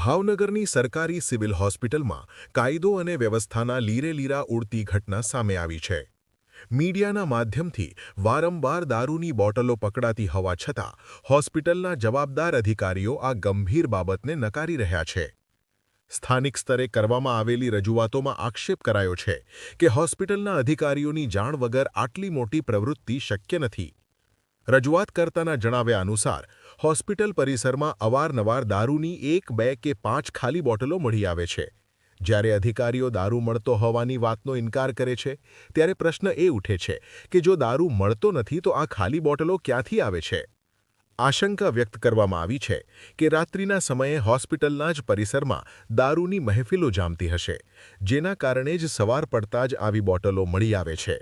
ભાવનગરની સરકારી સિવિલ હોસ્પિટલમાં કાયદો અને વ્યવસ્થાના લીરેલીરા ઉડતી ઘટના સામે આવી છે. મીડિયાના માધ્યમથી વારંવાર દારૂની બોટલો પકડાતી હોવા છતાં હોસ્પિટલના જવાબદાર અધિકારીઓ આ ગંભીર બાબતને નકારી રહ્યા છે. સ્થાનિક સ્તરે કરવામાં આવેલી રજૂઆતોમાં આક્ષેપ કરાયો છે કે હોસ્પિટલના અધિકારીઓની જાણ વગર આટલી મોટી પ્રવૃત્તિ શક્ય નથી. રજૂઆત કરતાના જણાવ્યા અનુસાર, હોસ્પિટલ પરિસરમાં અવારનવાર દારૂની એક, બે કે પાંચ ખાલી બોટલો મળી આવે છે. જ્યારે અધિકારીઓ દારૂ મળતો હોવાની વાતનો ઇનકાર કરે છે, ત્યારે પ્રશ્ન એ ઉઠે છે કે જો દારૂ મળતો નથી તો આ ખાલી બોટલો ક્યાંથી આવે છે? આશંકા વ્યક્ત કરવામાં આવી છે કે રાત્રિના સમયે હોસ્પિટલના જ પરિસરમાં દારૂની મહેફિલો જામતી હશે, જેના કારણે જ સવાર પડતા જ આવી બોટલો મળી આવે છે.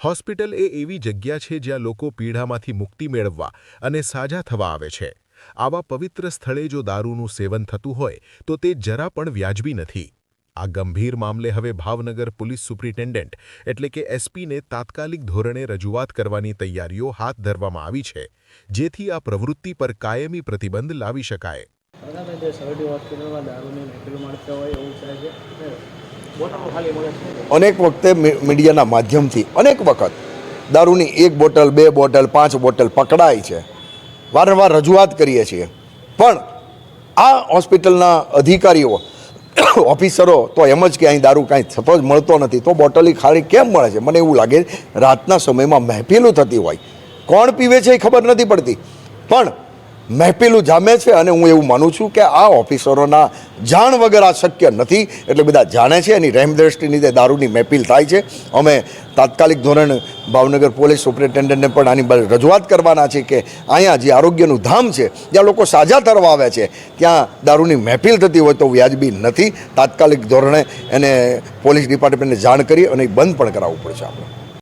હોસ્પિટલ એ એવી જગ્યા છે જ્યાં લોકો પીડામાંથી મુક્તિ મેળવવા અને સાજા થવા આવે છે. આવા પવિત્ર સ્થળે જો દારૂનું સેવન થતું હોય, તો તે જરા પણ વ્યાજબી નથી. આ ગંભીર મામલે હવે ભાવનગર પોલીસ સુપ્રિન્ટેન્ડન્ટ, એટલે કે એસપીને તાત્કાલિક ધોરણે રજૂઆત કરવાની તૈયારીઓ હાથ ધરવામાં આવી છે, જેથી આ પ્રવૃત્તિ પર કાયમી પ્રતિબંધ લાવી શકાય. અનેક વખતે મીડિયાના માધ્યમથી, અનેક વખત દારૂની એક બોટલ, બે બોટલ, પાંચ બોટલ પકડાય છે. વારંવાર રજૂઆત કરીએ છીએ. પણ આ હોસ્પિટલના અધિકારીઓ, ઓફિસરો તો એમ જ કે અહીં દારૂ કાંઈ થતો જ મળતો નથી, તો બોટલી ખાલી કેમ મળે છે? મને એવું લાગે રાતના સમયમાં મહેફિલું થતી હોય. કોણ પીવે છે એ ખબર નથી પડતી. પણ મહેફિલું જામે છે અને હું એવું માનું છું કે આ ઓફિસરોના જાણ વગર આ શક્ય નથી. એટલે બધા જાણે છે એની રહેમદ્રષ્ટિની રીતે દારૂની મહેફિલ થાય છે. અમે તાત્કાલિક ધોરણ ભાવનગર પોલીસ સુપ્રિન્ટેન્ડન્ટને પણ આની રજૂઆત કરવાના છે કે અહીંયા જે આરોગ્યનું ધામ છે, જ્યાં લોકો સાજા થરવા આવે છે, ત્યાં દારૂની મહેફિલ થતી હોય તો વ્યાજબી નથી. તાત્કાલિક ધોરણે એને પોલીસ ડિપાર્ટમેન્ટને જાણ કરી અને બંધ પણ કરાવવું પડશે આપણે.